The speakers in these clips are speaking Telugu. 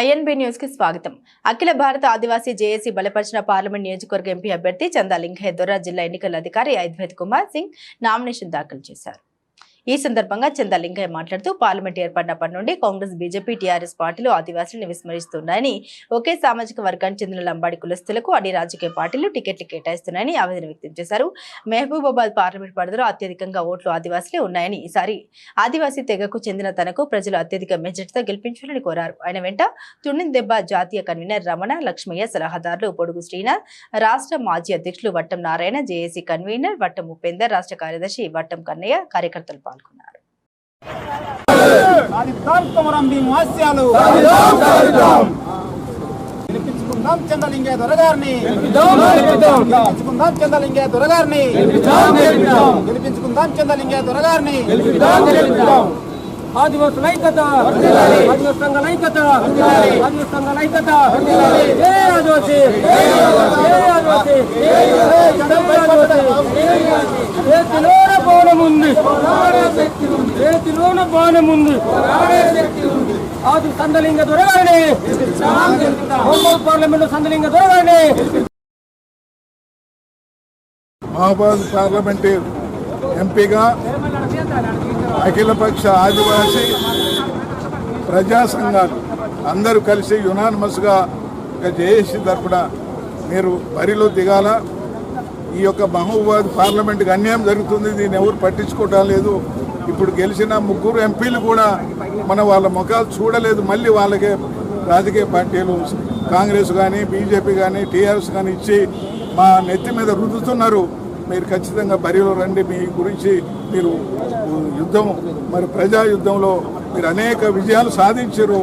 ఐఎన్బి న్యూస్కి స్వాగతం. అఖిల భారత ఆదివాసీ జేఏసీ బలపరిచిన పార్లమెంట్ నియోజకవర్గ ఎంపీ అభ్యర్థి చందా లింగయ్య దొర జిల్లా ఎన్నికల అధికారి ఐద్వేద్ కుమార్ సింగ్ నామినేషన్ దాఖలు చేశారు. ఈ సందర్భంగా చందలింగయ్య మాట్లాడుతూ పార్లమెంట్ ఏర్పడినప్పటి నుండి కాంగ్రెస్ బీజేపీ టీఆర్ఎస్ పార్టీలు ఆదివాసులను విస్మరిస్తున్నాయని ఒకే సామాజిక వర్గానికి చెందిన లంబాడి కులస్తులకు అన్ని రాజకీయ పార్టీలు టికెట్లు కేటాయిస్తున్నాయని ఆవేదన వ్యక్తం చేశారు. మహబూబాబాద్ పార్లమెంట్ పరిధిలో అత్యధికంగా ఓట్లు ఆదివాసులే ఉన్నాయని ఈసారి ఆదివాసీ తెగకు చెందిన తనకు ప్రజలు అత్యధిక మెజార్టీతో గెలిపించాలని కోరారు. ఆయన వెంట తుణిందెబ్బ జాతీయ కన్వీనర్ రమణ లక్ష్మయ్య సలహాదారులు పొడుగు శ్రీనాథ్ రాష్ట్ర మాజీ అధ్యక్షులు వట్టం నారాయణ జేఏసీ కన్వీనర్ వట్టం ఉపేందర్ రాష్ట్ర కార్యదర్శి వట్టం కన్నయ్య కార్యకర్తలు పాల్గొన్నారు. సాధిద్దాం కొమరం దొరగారిని. గెలిపించుకుందాం చంద్రలింగయ్య దొరగారిని. గెలిపించుకుందాం చంద్రలింగయ్య దొరగారిని. ఆదివాసుల ఐక్యత. ఆదివాసి సంఘాల ఐక్యత. ఆదివాసి సంఘాల ఐక్యత. జై ఆదివాసి. జై ఆదివాసి. జై ఆదివాసి. చేతిలోన బాణం ఉంది. చేతిలోన బాణం ఉంది. ఆది సందలింగ దొరగానే పార్లమెంట్ సందలింగ దొరగానే మహాబాద్ పార్లమెంటు ఎంపీగా అఖిలపక్ష ఆదివాసీ ప్రజా సంఘాలు అందరూ కలిసి యునానిమస్గా ఒక జేఏసీ తరపున మీరు బరిలో దిగాల? ఈ యొక్క మహబూబాద్ పార్లమెంట్కి అన్యాయం జరుగుతుంది దీన్ని ఎవరు పట్టించుకోవటం లేదు. ఇప్పుడు గెలిచిన ముగ్గురు ఎంపీలు కూడా మన వాళ్ళ ముఖాలు చూడలేదు మళ్ళీ వాళ్ళకే రాజకీయ పార్టీలు కాంగ్రెస్ కానీ బీజేపీ కానీ టీఆర్ఎస్ కానీ ఇచ్చి మా నెత్తి మీద రుద్దుతున్నారు. మీరు ఖచ్చితంగా బరిలో రండి మీ గురించి మీరు యుద్ధం మరి ప్రజా యుద్ధంలో మీరు అనేక విజయాలు సాధించారు.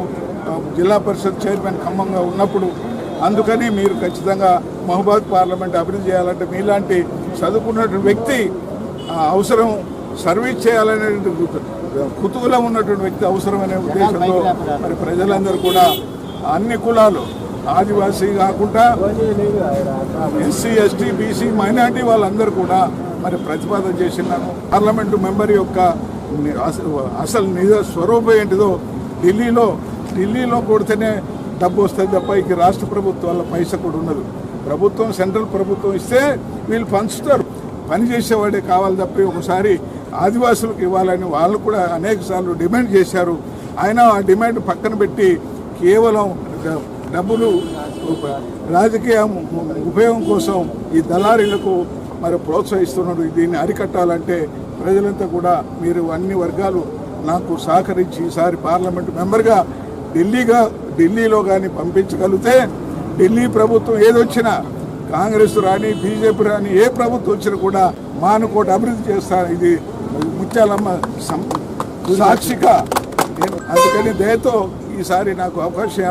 జిల్లా పరిషత్ చైర్మన్ ఖమ్మంగా ఉన్నప్పుడు అందుకని మీరు ఖచ్చితంగా మహబాద్ పార్లమెంట్ అభివృద్ధి చేయాలంటే మీలాంటి చదువుకున్నటువంటి వ్యక్తి అవసరం సర్వీస్ చేయాలనేటువంటి కుతూహలం ఉన్నటువంటి వ్యక్తి అవసరమనే ఉద్దేశంతో మరి ప్రజలందరూ కూడా అన్ని కులాలు ఆదివాసీ కాకుండా ఎస్సీ ఎస్టీ బీసీ మైనార్టీ వాళ్ళందరూ కూడా మరి ప్రతిపాదన చేసినాను పార్లమెంటు మెంబర్ యొక్క అసలు నిజ స్వరూపం ఏంటిదో ఢిల్లీలో ఢిల్లీలో కొడితేనే డబ్బు వస్తుంది తప్ప ఇక రాష్ట్ర ప్రభుత్వాల పైస కూడా ఉండదు. ప్రభుత్వం సెంట్రల్ ప్రభుత్వం ఇస్తే వీళ్ళు పంచుతారు. పని చేసేవాడే కావాలి తప్ప ఒకసారి ఆదివాసులకు ఇవ్వాలని వాళ్ళు కూడా అనేక సార్లు డిమాండ్ చేశారు. ఆయన ఆ డిమాండ్ పక్కన పెట్టి కేవలం డబ్బులు రాజకీయ ఉపయోగం కోసం ఈ దళారీలకు మరి ప్రోత్సహిస్తున్నారు. దీన్ని అరికట్టాలంటే ప్రజలంతా కూడా మీరు అన్ని వర్గాలు నాకు సహకరించి ఈసారి పార్లమెంట్ మెంబర్గా ఢిల్లీగా ఢిల్లీలో కానీ పంపించగలిగితే ఢిల్లీ ప్రభుత్వం ఏదొచ్చినా కాంగ్రెస్ రాని బీజేపీ రాని ఏ ప్రభుత్వం వచ్చినా కూడా మానుకోట అభివృద్ధి చేస్తారు ఇది ముత్యాలమ్మ సం- సాక్షిగా. నేను అందుకని దయతో ఈసారి నాకు అవకాశం